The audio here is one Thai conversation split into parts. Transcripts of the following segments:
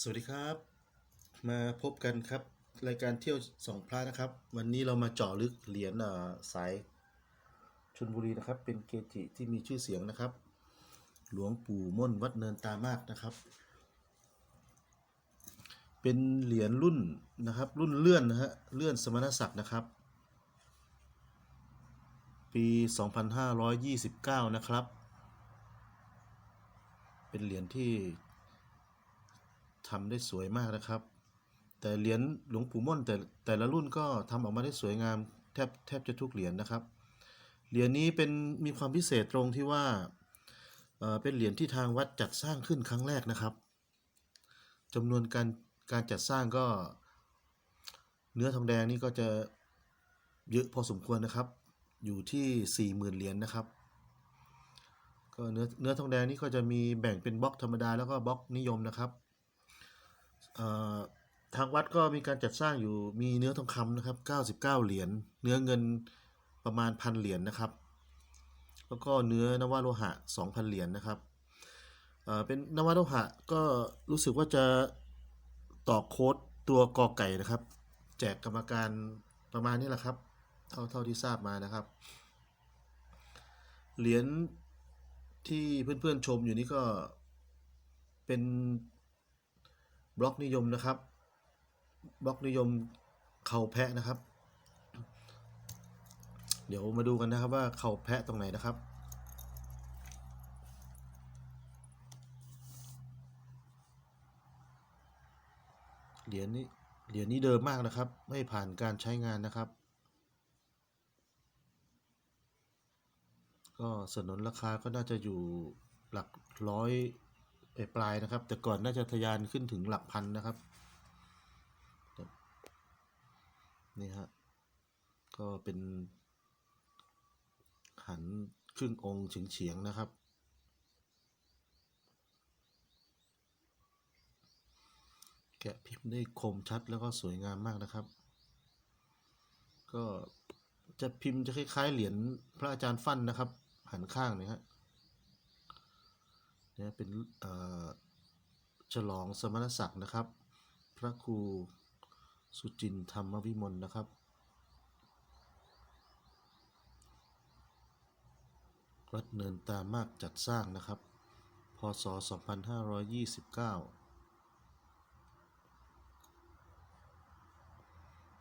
สวัสดีครับ มาพบกันครับ รายการเที่ยวสองพระนะครับ วันนี้เรามาเจาะลึกเหรียญอ่อสายชนบุรีนะครับ เป็นเกจิที่มีชื่อเสียงนะครับ หลวงปู่ม่นวัดเนินตามากนะครับ เป็นเหรียญรุ่นนะครับ รุ่นเลื่อนนะฮะเลื่อนสมณศักดิ์นะครับ ปี 2529 นะครับ เป็นเหรียญที่ ทำได้สวยมากนะครับ แต่เหรียญหลวงปู่ม่นแต่แต่ละรุ่นก็ทำออกมาได้สวยงามแทบแทบจะทุกเหรียญนะครับ เหรียญนี้เป็นมีความพิเศษตรงที่ว่าเป็นเหรียญที่ทางวัดจัดสร้างขึ้นครั้งแรกนะครับจำนวนการการจัดสร้างก็ เนื้อทองแดงนี่ก็จะเยอะพอสมควรนะครับ อยู่ที่สี่หมื่นเหรียญนะครับก็เนื้อเนื้อทองแดงนี่ก็จะมีแบ่งเป็นบล็อกธรรมดาแล้วก็บล็อกนิยมนะครับ ทางวัดก็มีการจัดสร้างอยู่มีเนื้อทองคำนะครับ99 เหรียญเนื้อเงินประมาณพันเหรียญนะครับ แล้วก็เนื้อนวโลหะ 2,000 เหรียญนะครับเอ่อเป็นนวโลหะก็รู้สึกว่าจะต่อโค้ดตัวกอไก่นะครับ แจกกรรมการประมาณนี้แหละครับ เท่าเท่าที่ทราบมานะครับ เหรียญที่เพื่อนๆชมอยู่นี่ก็เป็น บล็อกนิยมนะครับ บล็อกนิยมเข่าแพะนะครับ เดี๋ยวมาดูกันนะครับว่าเข่าแพะตรงไหนนะครับเหรียญนี้เหรียญนี้เดิมมากนะครับ ไม่ผ่านการใช้งานนะครับ ก็สนนราคาก็น่าจะอยู่หลักร้อย ปลายนะครับ แต่ก่อนน่าจะทะยานขึ้นถึงหลักพันนะครับ นี่ฮะ ก็เป็นหันครึ่งองค์เฉียงๆนะครับ แกะพิมพ์ได้คมชัดแล้วก็สวยงามมากนะครับ ก็จะพิมพ์จะคล้ายๆเหรียญพระอาจารย์ฟั่นนะครับ หันข้างเนี่ยฮะ นี่ยเป็นฉลองสมณศักดิ์นะครับ พระครูสุจินต์ธรรมวิมลนะครับวัดเนินตามากจัดสร้างนะครับ พศ 2529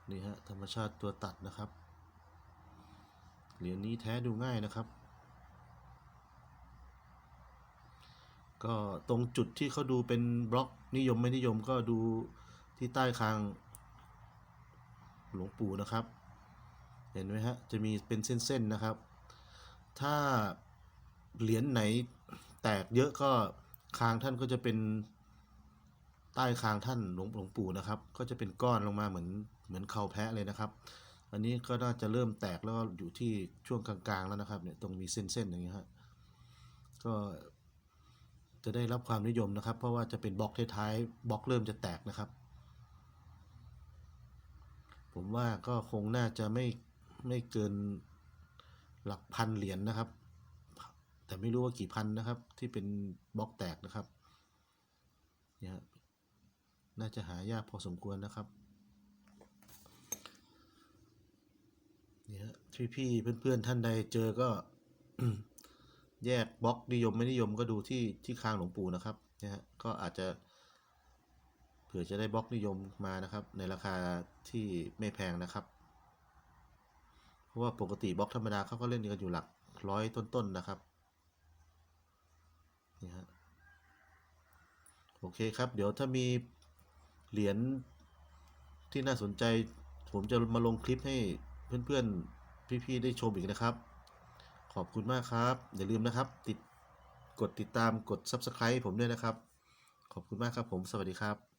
นี่ฮะธรรมชาติตัวตัดนะครับ เหรียญนี้แท้ดูง่ายนะครับ ก็ตรงจุดที่เขาดูเป็นบล็อกนิยมไม่นิยมก็ดูที่ใต้คางหลวงปู่นะครับ เห็นไหมฮะ จะมีเป็นเส้นๆนะครับ ถ้าเหรียญไหนแตกเยอะก็คางท่านก็จะเป็นใต้คางท่านหลวงหลวงปู่นะครับ ก็จะเป็นก้อนลงมาเหมือนเหมือนเข่าแพะเลยนะครับ อันนี้ก็น่าจะเริ่มแตกแล้วอยู่ที่ช่วงกลางๆแล้วนะครับเนี่ยตรงมีเส้นๆอย่างเงี้ยฮะก็ จะได้รับความนิยมนะครับ เพราะว่าจะเป็นบล็อกท้ายๆบล็อกเริ่มจะแตกนะครับ ผมว่าก็คงน่าจะไม่ไม่เกินหลักพันเหรียญนะครับ แต่ไม่รู้ว่ากี่พันนะครับ ที่เป็นบล็อกแตกนะครับเนี่ยน่าจะหายากพอสมควรนะครับนี่ฮะพี่พี่ๆเพื่อนๆท่านใดเจอก็ แยกบล็อกนิยมไม่นิยมก็ดูที่ที่คางหลวงปู่นะครับเนี่ยฮะก็อาจจะเผื่อจะได้บล็อกนิยมมานะครับ ในราคาที่ไม่แพงนะครับ เพราะว่าปกติบล็อกธรรมดาเขาก็เล่นกันอยู่หลักร้อยต้นๆนะครับนี่ฮะโอเคครับ เดี๋ยวถ้ามีเหรียญที่น่าสนใจ ผมจะมาลงคลิปให้เพื่อนๆ พี่ๆ ได้ชมอีกนะครับ ขอบคุณมากครับ อย่าลืมนะครับ ติดกดติดตามกด Subscribe ผมด้วยนะครับ ขอบคุณมากครับผม สวัสดีครับ